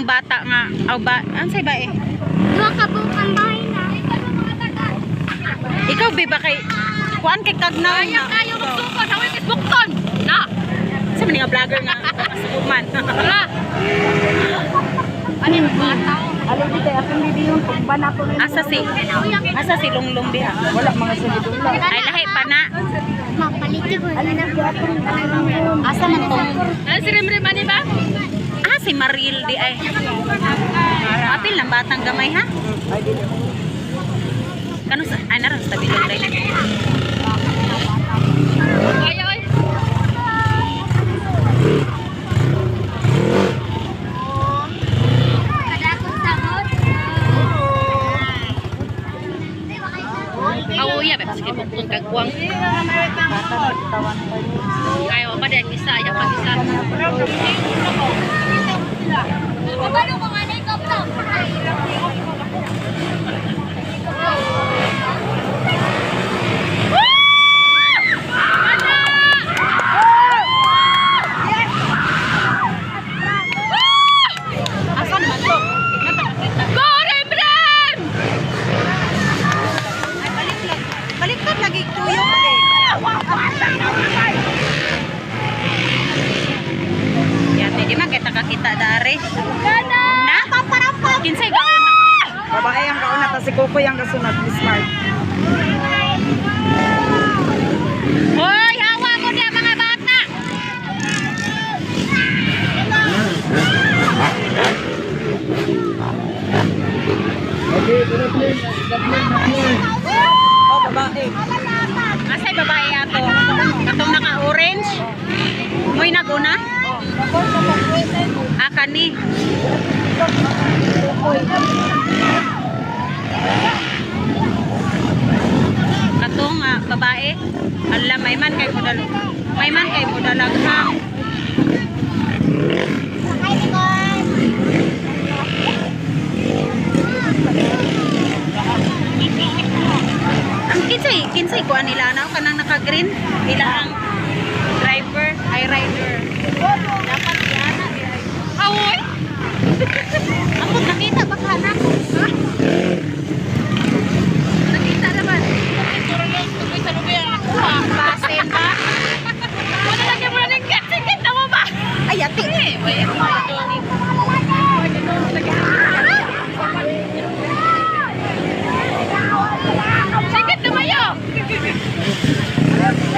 tong bata nga aw ba ansay ba eh Duha ka bukang bahay na. ikaw bi ba kay kuan kay kagnaw na Kayo magsukod sa Facebook ton. Na. sa mga vlogger nga kasuman Wala. Ano yung bata? Alam di kay akong bibi yung pagban ako na asa si asa si lunglong diha wala mga sunod lang. ay lahi pa na Mapaliti ko. Alam di akong tanong. asa man to Ano si Rimrim ani ba? Ah si Maril di ay apil ng batang gamay ha Ay di. kanu sa ay naran sa bilog dai Ay ay. Awuya ba sige pupun kagwang Bata tawan pa niya. ay pa din Kabalo ko nga na ikaw lang. asa naman to Go Rimrim! ay baliktad baliktad lagi tuyok eh yan di man kita Gana! na kinsay gaon na Babae ang kauna ta si Kukoy ang kasunod ni Smart. Hoy, hawa ko niya mga bata. Oh, babae. Asay babae ato. Katong naka-orange. Moy naguna? Ah, kani. Katong nga babae. Ala, may man kay modal. May man kay modalaghang. Ang kinsay, kinsay ko nila na kanang naka-green. Ila ang Cantik.